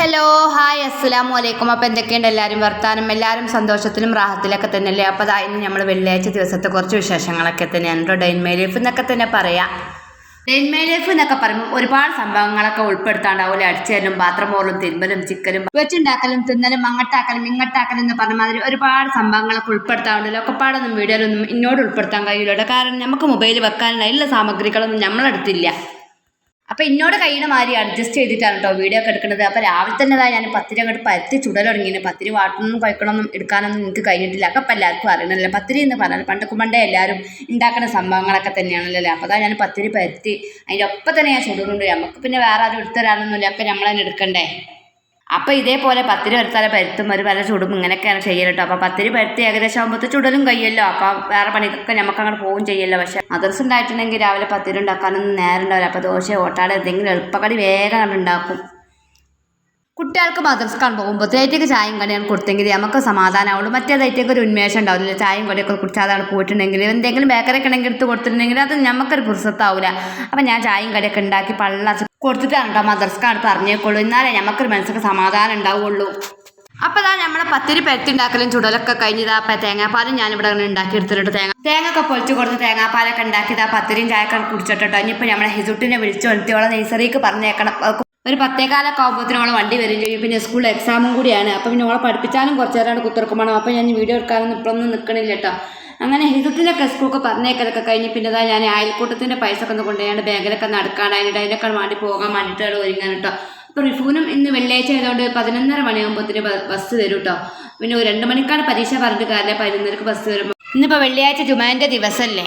Hello hi അസ്സലാമു അലൈക്കും അപ്പോൾ എന്തൊക്കെയുണ്ട്? എല്ലാവരും വർത്താനം എല്ലാവരും സന്തോഷത്തിലും റാഹത്തിലൊക്കെ തന്നെയല്ലേ? അപ്പോൾ അതായത് നമ്മൾ വെള്ളിയാഴ്ച ദിവസത്തെ കുറച്ച് വിശേഷങ്ങളൊക്കെ തന്നെയാണ് കേട്ടോ ഡൈൻമേ ലൈഫ് എന്നൊക്കെ തന്നെ പറയാം. ഡൈൻമേ ലൈഫ് എന്നൊക്കെ പറയുമ്പോൾ ഒരുപാട് സംഭവങ്ങളൊക്കെ ഉൾപ്പെടുത്താണ്ടാവില്ല അടിച്ചേലും പാത്രം പോലും തിരുമ്പലും ചിക്കലും വെച്ചുണ്ടാക്കലും തിന്നലും അങ്ങട്ടാക്കലും ഇങ്ങട്ടാക്കലും എന്ന് പറഞ്ഞ മാതിരി ഒരുപാട് സംഭവങ്ങളൊക്കെ ഉൾപ്പെടുത്താറുണ്ടല്ലോ. ഒക്കെ പാടൊന്നും വീഡിയോയിലൊന്നും ഇന്നോട് ഉൾപ്പെടുത്താൻ കഴിയില്ല കാരണം നമുക്ക് മൊബൈൽ വെക്കാനുള്ള എല്ലാ സാമഗ്രികളൊന്നും നമ്മളെടുത്തില്ല അപ്പോൾ എന്നോട് കഴിയുന്ന മാതിരി അഡ്ജസ്റ്റ് ചെയ്തിട്ടാണ് കേട്ടോ വീഡിയോ ഒക്കെ എടുക്കുന്നത് അപ്പോൾ രാവിലെ തന്നെ ഇതാ ഞാൻ പത്തിരി അങ്ങോട്ട് പരത്തി ചുടൽ തുടങ്ങിയത് പത്തിരി വാട്ടണം കഴിക്കണമെന്നും എടുക്കാനൊന്നും എനിക്ക് കഴിഞ്ഞിട്ടില്ല. ഒക്കെ അപ്പം എല്ലാവർക്കും അറിയണമല്ലോ പത്തിരി എന്ന് പറഞ്ഞാൽ പണ്ടേ എല്ലാവരും ഉണ്ടാക്കുന്ന സംഭവങ്ങളൊക്കെ തന്നെയാണല്ലോ അപ്പോൾ അതാ ഞാൻ പത്തിരി പരത്തി. അതിന്റെ ഒപ്പം തന്നെ ഞാൻ ചുടുന്നുണ്ട്. നമുക്ക് പിന്നെ വേറെ ആരും എടുത്തു തരാനൊന്നുമില്ല. ഒക്കെ നമ്മൾ തന്നെ എടുക്കണ്ടേ? അപ്പോൾ ഇതേപോലെ പത്തിരി വരുത്താതെ പരുത്തും ഒരു പല ചുടും ഇങ്ങനെയൊക്കെയാണ് ചെയ്യൽ കേട്ടോ അപ്പോൾ പത്തിരി പരുത്തി ഏകദേശം ആകുമ്പോൾ ചുടലും കഴിയല്ലോ. അപ്പോൾ വേറെ പണിക്കൊക്കെ നമുക്ക് അങ്ങോട്ട് പോവും ചെയ്യല്ലോ. പക്ഷേ മദർസ് ഉണ്ടായിട്ടുണ്ടെങ്കിൽ രാവിലെ പത്തിരി ഉണ്ടാക്കാനൊന്നും നേരം ഉണ്ടാവില്ല അപ്പോൾ ദോശ ഓട്ടാടെ എന്തെങ്കിലും എളുപ്പക്കടി വേഗം ഉണ്ടാക്കും. കുട്ടികൾക്ക് മദ്രസ്ക്കാൻ പോകുമ്പോൾ തേറ്റയ്ക്ക് ചായയും കടിയാണ് കൊടുത്തെങ്കിൽ നമുക്ക് സമാധാനമാവുള്ളൂ മറ്റേ തേറ്റയ്ക്ക് ഒരു ഉന്മേഷം ഉണ്ടാവില്ല. ചായയും കടിയൊക്കെ കുടിച്ചാതാണ് പോയിട്ടുണ്ടെങ്കിൽ എന്തെങ്കിലും ബേക്കറിയൊക്കെ ഉണ്ടെങ്കിൽ എടുത്ത് കൊടുത്തിട്ടുണ്ടെങ്കിൽ അത് നമുക്കൊരു പുറത്താവില്ല അപ്പം ഞാൻ ചായയും കടിയൊക്കെ ഉണ്ടാക്കി പള്ള കൊടുത്തിട്ടാണ് കേട്ടോ കാർഡ് പറഞ്ഞേക്കുള്ളൂ. എന്നാലേ നമുക്കൊരു മനസ്സൊക്കെ സമാധാനം ഉണ്ടാവുള്ളൂ. അപ്പോൾ ഇതാ നമ്മളെ പത്തിരി പരത്തിണ്ടാക്കലും ചുടലൊക്കെ കഴിഞ്ഞതാ അപ്പം തേങ്ങാപ്പാലും ഞാനിവിടെ അങ്ങനെ ഉണ്ടാക്കി എടുത്തിട്ട് തേങ്ങ തേങ്ങ ഒക്കെ പൊളിച്ച് കൊടുത്ത് തേങ്ങാപ്പാലൊക്കെ ഉണ്ടാക്കിയതാ പത്തിരിയും ചായക്കെ കുടിച്ചിട്ടോ ഇനിയിപ്പോൾ നമ്മളെ ഹിസുട്ടിനെ വിളിച്ചു വരുത്തിയോളെ നഴ്സറിക്ക് പറഞ്ഞേക്കണം. ഒരു പത്തേകാലൊക്കെ ആകുമ്പോഴത്തേനും അവളെ വണ്ടി വരും. ചെയ്യും പിന്നെ സ്കൂളിൽ എക്സാമും കൂടിയാണ്. അപ്പോൾ പിന്നെ ഓളെ പഠിപ്പിച്ചാലും കുറച്ച് നേരമാണ് കുത്തിറക്കുമ്പോൾ അപ്പോൾ ഞാൻ വീഡിയോ എടുക്കാനൊന്നും ഇപ്പോഴൊന്നും നിൽക്കണില്ല കേട്ടോ. അങ്ങനെ ഹിതത്തിന്റെ കസ്കൊക്കെ പറഞ്ഞേക്കലൊക്കെ കഴിഞ്ഞ് പിന്നെ ഞാൻ അയൽക്കൂട്ടത്തിന്റെ പൈസ ഒക്കെ ഒന്ന് കൊണ്ടുപോയാണ്ട് ബാങ്കിലൊക്കെ നടക്കാനായിട്ട് അതിനൊക്കെ വേണ്ടി പോകാൻ വേണ്ടിയിട്ടാണ് ഒരുങ്ങാൻ കേട്ടോ. അപ്പോൾ റിഫൂനും ഇന്ന് വെള്ളിയാഴ്ച ആയതുകൊണ്ട് പതിനൊന്നര മണിയാകുമ്പോഴത്തേന് ബസ് വരും കേട്ടോ. പിന്നെ ഒരു രണ്ട് മണിക്കാണ് പരീക്ഷ പറഞ്ഞിട്ട് കാരണം പതിനൊന്നരക്ക് ബസ് വരുമ്പോൾ ഇന്നിപ്പോൾ വെള്ളിയാഴ്ച ജുമാന്റെ ദിവസമല്ലേ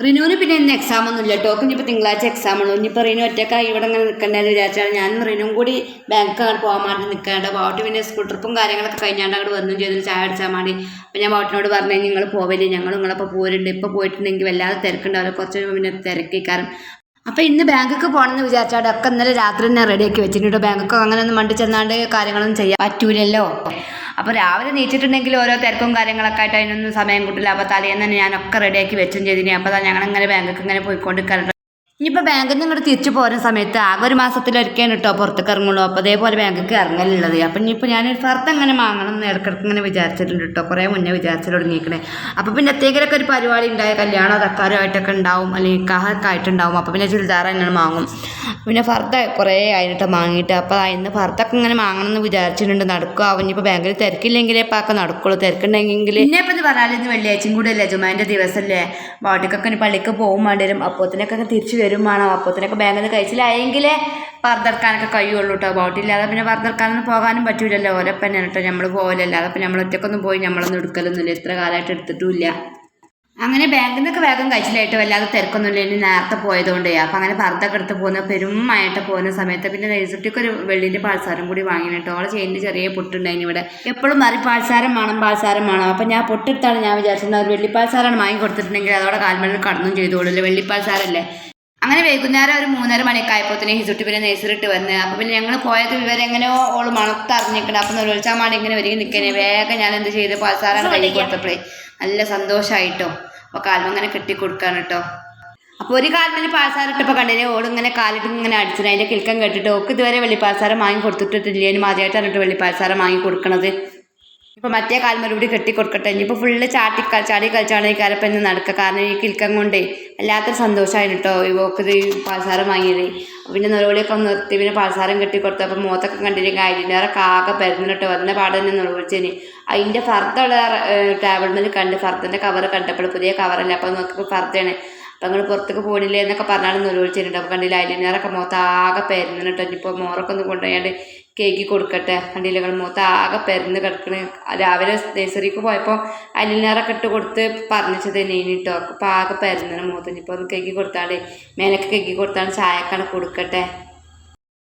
റിനുവിന് പിന്നെ ഇന്ന് എക്സാം ഒന്നും ഇല്ല ടോക്ക് ഇനിയിപ്പോൾ തിങ്കളാഴ്ച എക്സാം ഉള്ളൂ ഇനിയിപ്പോൾ റിനു ഒറ്റക്കായി ഇവിടെ ഇങ്ങനെ നിൽക്കേണ്ടത് വിചാരിച്ചാണ്. ഞാൻ റിനും കൂടി ബാങ്ക് അങ്ങോട്ട് പോകാൻ വേണ്ടി നിൽക്കേണ്ട. ബാവട്ടി പിന്നെ സ്കൂൾ ട്രിപ്പും കാര്യങ്ങളൊക്കെ കഴിഞ്ഞാണ്ട് അങ്ങോട്ട് വന്നും ചെയ്തു. ചായ അടിച്ചാൽ വേണ്ടി അപ്പോൾ ഞാൻ ബാവട്ടിനോട് പറഞ്ഞു നിങ്ങൾ പോവല്ലേ? ഞങ്ങൾ നിങ്ങളപ്പോൾ പോരുന്നുണ്ട് ഇപ്പോൾ പോയിട്ടുണ്ടെങ്കിൽ വല്ലാതെ തിരക്കുണ്ടാവില്ല കുറച്ച് പിന്നെ തിരക്കി കാരണം അപ്പോൾ ഇന്ന് ബാങ്കൊക്കെ പോകണമെന്ന് വിചാരിച്ചാൽ ഒക്കെ ഇന്നലെ രാത്രി തന്നെ റെഡിയാക്കി വെച്ചിട്ടുണ്ട് ബാങ്കൊക്കെ അങ്ങനെ ഒന്നും മണ്ടി ചെന്നാണ്ട് കാര്യങ്ങളൊന്നും ചെയ്യാൻ പറ്റൂലല്ലോ. അപ്പോൾ രാവിലെ നീച്ചിട്ടുണ്ടെങ്കിൽ ഓരോ തിരക്കും കാര്യങ്ങളൊക്കെ ആയിട്ട് അതിനൊന്നും സമയം കിട്ടില്ല അപ്പോൾ തലേന്ന് തന്നെ ഞാനൊക്കെ റെഡിയാക്കി വെച്ചും ചെയ്തിനി. അപ്പോൾ ഞങ്ങൾ ഇങ്ങനെ ബാങ്കിക്ക് ഇങ്ങനെ പോയിക്കൊണ്ട് ഇനിയിപ്പോൾ ബാങ്കിൽ നിന്ന് ഇങ്ങോട്ട് തിരിച്ചു പോരുന്ന സമയത്ത് ആകെ ഒരു മാസത്തിലൊരിക്കലാണ് കേട്ടോ പുറത്തേക്ക് ഇറങ്ങുള്ളൂ. അപ്പോൾ അതേപോലെ ബാങ്കിൽ ഇറങ്ങലുള്ളത്. അപ്പം ഇനിയിപ്പോൾ ഞാൻ ഫർത്ത് അങ്ങനെ വാങ്ങണം എന്ന് ഇടയ്ക്കിടയ്ക്ക് ഇങ്ങനെ വിചാരിച്ചിട്ടുണ്ട് കേട്ടോ. കുറേ മുന്നേ വിചാരിച്ചു തുടങ്ങിയിരിക്കണേ അപ്പോൾ പിന്നെ എന്തെങ്കിലുമൊക്കെ ഒരു പരിപാടി ഉണ്ടായ കല്യാണം തക്കാരോ ആയിട്ടൊക്കെ ഉണ്ടാവും അല്ലെങ്കിൽ കഹൊക്കെ ആയിട്ടുണ്ടാവും. അപ്പോൾ പിന്നെ ചുരിദാർ തന്നെ വാങ്ങും പിന്നെ ഫർത്ത് കുറേ ആയിട്ട് വാങ്ങിയിട്ട് അപ്പോൾ അതിന് ഫർത്തൊക്കെ ഇങ്ങനെ വാങ്ങണം എന്ന് വിചാരിച്ചിട്ടുണ്ട്. നടക്കുക അവൻ ഇപ്പോൾ ബാങ്കിൽ തിരക്കില്ലെങ്കിലേ ഇപ്പോൾ ഒക്കെ നടക്കുള്ളൂ. തിരക്കുണ്ടെങ്കിൽ പിന്നെ ഇപ്പം ഇന്ന് വെള്ളിയാഴ്ചയും കൂടെ അല്ലേ? ജുമാന്റെ ദിവസമല്ലേ? വാട്ടിക്കൊക്കെ പള്ളിക്ക് പോകും വേണ്ടി വരും. അപ്പോത്തിനൊക്കെ തിരിച്ചു വരും വേണം അപ്പത്തിനൊക്കെ ബാങ്കിൽ നിന്ന് കഴിച്ചില്ലായെങ്കിലേ വറുതെടുക്കാനൊക്കെ കഴിയുള്ളൂ കേട്ടോ ബോട്ടില്ലാതെ പിന്നെ വറുതെടുക്കാനൊന്നും പോകാനും പറ്റൂലല്ലോ. ഓരപ്പം തന്നെ കേട്ടോ നമ്മൾ പോകലല്ലോ അതപ്പം നമ്മൾ ഒറ്റക്കൊന്നും പോയി നമ്മളൊന്നും എടുക്കലൊന്നുമില്ല. ഇത്ര കാലമായിട്ട് എടുത്തിട്ടുമില്ല. അങ്ങനെ ബാങ്കിൽ നിന്നൊക്കെ വേഗം കഴിച്ചിലായിട്ട് വല്ലാതെ തിരക്കൊന്നുമില്ല. ഇനി നേരത്തെ പോയതുകൊണ്ട് അപ്പം അങ്ങനെ പർദ്ദൊക്കെ എടുത്ത് പോകുന്ന പെരുമായിട്ട് പോകുന്ന സമയത്ത് പിന്നെ നെയ്സുട്ടിക്ക് ഒരു വെള്ളിന്റെ പാൽസാരം കൂടി വാങ്ങിന് കേട്ടോ അവളെ ചെയിന്റെ ചെറിയ പൊട്ടുണ്ടായിന് ഇവിടെ. എപ്പോഴും മറി പാൽസാരം വേണം പാൽസാരം വേണം. അപ്പം ഞാൻ പൊട്ടെടുത്താണ് ഞാൻ വിചാരിച്ചത്. ഒരു വെള്ളിപ്പാൽസാരമാണ് വാങ്ങി കൊടുത്തിട്ടുണ്ടെങ്കിൽ അതോടെ കാൽമണ്ണിൽ കടന്നും ചെയ്തോളൂ. വെള്ളിപ്പാൽസാരല്ലേ? അങ്ങനെ വൈകുന്നേരം ഒരു മൂന്നര മണിയൊക്കെ ആയപ്പോഴത്തേന് ഹിസുട്ടി പിന്നെ നെയ്സറിട്ട് വന്ന്. അപ്പോൾ പിന്നെ ഞങ്ങൾ പോയത് വിവരം എങ്ങനെയോ ഓൾ മണത്തറിഞ്ഞിട്ടുണ്ട് അപ്പം മാടി ഇങ്ങനെ ഒരുങ്ങി നിൽക്കണേ വേഗം ഞാൻ എന്ത് ചെയ്ത് പാൽസാരാണ് കൈ കൊടുത്തപ്പോഴേ നല്ല സന്തോഷമായിട്ടോ അപ്പോൾ കാൽമ ഇങ്ങനെ കെട്ടി കൊടുക്കാൻ കേട്ടോ അപ്പോൾ ഒരു കാലത്തിന് പാൽസാരം ഇട്ടപ്പോൾ കണ്ടില്ലേ ഓട് ഇങ്ങനെ കാലിട്ട് ഇങ്ങനെ അടിച്ചിട്ട് അതിന്റെ കിൽക്കം കേട്ടിട്ട് ഓക്ക് ഇതുവരെ വെള്ളിപ്പാൽസാരം വാങ്ങി കൊടുത്തിട്ടില്ല അതിന് മാതിരിയായിട്ടാണ് കേട്ടോ വെള്ളിപ്പാൽസാരം വാങ്ങി കൊടുക്കണത്. ഇപ്പോൾ മറ്റേ കാൽമറുപടി കെട്ടി കൊടുക്കട്ടെ ഇനിയിപ്പോൾ ഫുള്ള് ചാട്ടി ചാടി കളിച്ചാണ് ഈ കാലപ്പം നടക്കുക കാരണം ഈ കിൽക്കം കൊണ്ടേ വല്ലാത്തൊരു സന്തോഷമായിരുന്നു കേട്ടോ ഈ ഓക്കത് പാൽസാരം വാങ്ങിയത്. പിന്നെ നിലവിളിയൊക്കെ ഒന്ന് നിർത്തി. പിന്നെ പാൽസാരം കെട്ടി കൊടുത്തു അപ്പോൾ മുഖത്തൊക്കെ കണ്ടില്ലെങ്കിൽ അതിന്റെ കാക പരുന്നിട്ട് വന്ന പാടെ തന്നെ നിലവിളിച്ചതിന് അതിന്റെ ഫർദ്ദുള്ള ടേബിൾ മേൽ കണ്ട് ഫർദ്ദിന്റെ കവർ കണ്ടപ്പോൾ പുതിയ കവറല്ല അപ്പോൾ നോക്കിയപ്പോൾ ഫർദ്ദയാണ് അപ്പം നിങ്ങൾ പുറത്തേക്ക് പോകണില്ലേ എന്നൊക്കെ പറഞ്ഞാലും നിലവിളിച്ചിട്ടുണ്ട് അപ്പോൾ കണ്ടില്ല ഐലൈനറൊക്കെ മുഖത്താകെ കേട്ടോ ഇനിയിപ്പോൾ മോറൊക്കെ ഒന്ന് കൊണ്ടുപോയാണ്ട് കേക്കി കൊടുക്കട്ടെ. കണ്ടില്ല നിങ്ങൾ മുഖത്താകെ പെരുന്ന് കിടക്കണ്. രാവിലെ നേഴ്സറിക്ക് പോയപ്പോൾ ഐലൈനറൊക്കെ ഇട്ട് കൊടുത്ത് പറഞ്ഞത് കേട്ടോ അപ്പോൾ ആകെ പരുന്നിന് മുഖത്ത് ഇനിയിപ്പോൾ ഒന്ന് കേക്കി കൊടുത്താണ്ട് മേലൊക്കെ കേക്കി കൊടുത്താണ്ട് ചായക്കാണ് കൊടുക്കട്ടെ.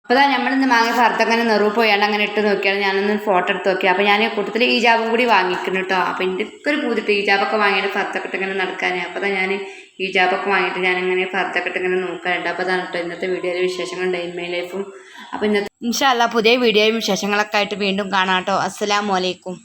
അപ്പോൾ അതാ നമ്മളിന്ന് വാങ്ങിയ ഭർത്തങ്ങനെ നെറു പോയാണ്ട് അങ്ങനെ ഇട്ട് നോക്കിയാണ് ഞാനൊന്ന് ഫോട്ടോ എടുത്ത് നോക്കി. അപ്പോൾ ഞാൻ കൂട്ടത്തിൽ ജാബും കൂടി വാങ്ങിക്കുന്നു കേട്ടോ അപ്പോൾ എന്റെ ഒരു പൂതിട്ട് ഈജാബൊക്കെ വാങ്ങിയിട്ട് ഫർത്തക്കെ ഇട്ട് ഇങ്ങനെ നടക്കാൻ അപ്പോൾ അതാ ഞാൻ ഈജാബൊക്കെ വാങ്ങിയിട്ട് ഞാനിങ്ങനെ ഫർത്തക്കെ ഇട്ട് ഇങ്ങനെ നോക്കാറുണ്ട് അപ്പോൾ അതാണ് കേട്ടോ ഇന്നത്തെ വീഡിയോയിലെ വിശേഷങ്ങൾ ഡൈൻമൈ ലൈഫും അപ്പോൾ ഇന്നത്തെ ഇൻഷാല്ല പുതിയ വീഡിയോയും വിശേഷങ്ങളൊക്കെ ആയിട്ട് വീണ്ടും കാണാം കേട്ടോ അസ്സലാമലൈക്കും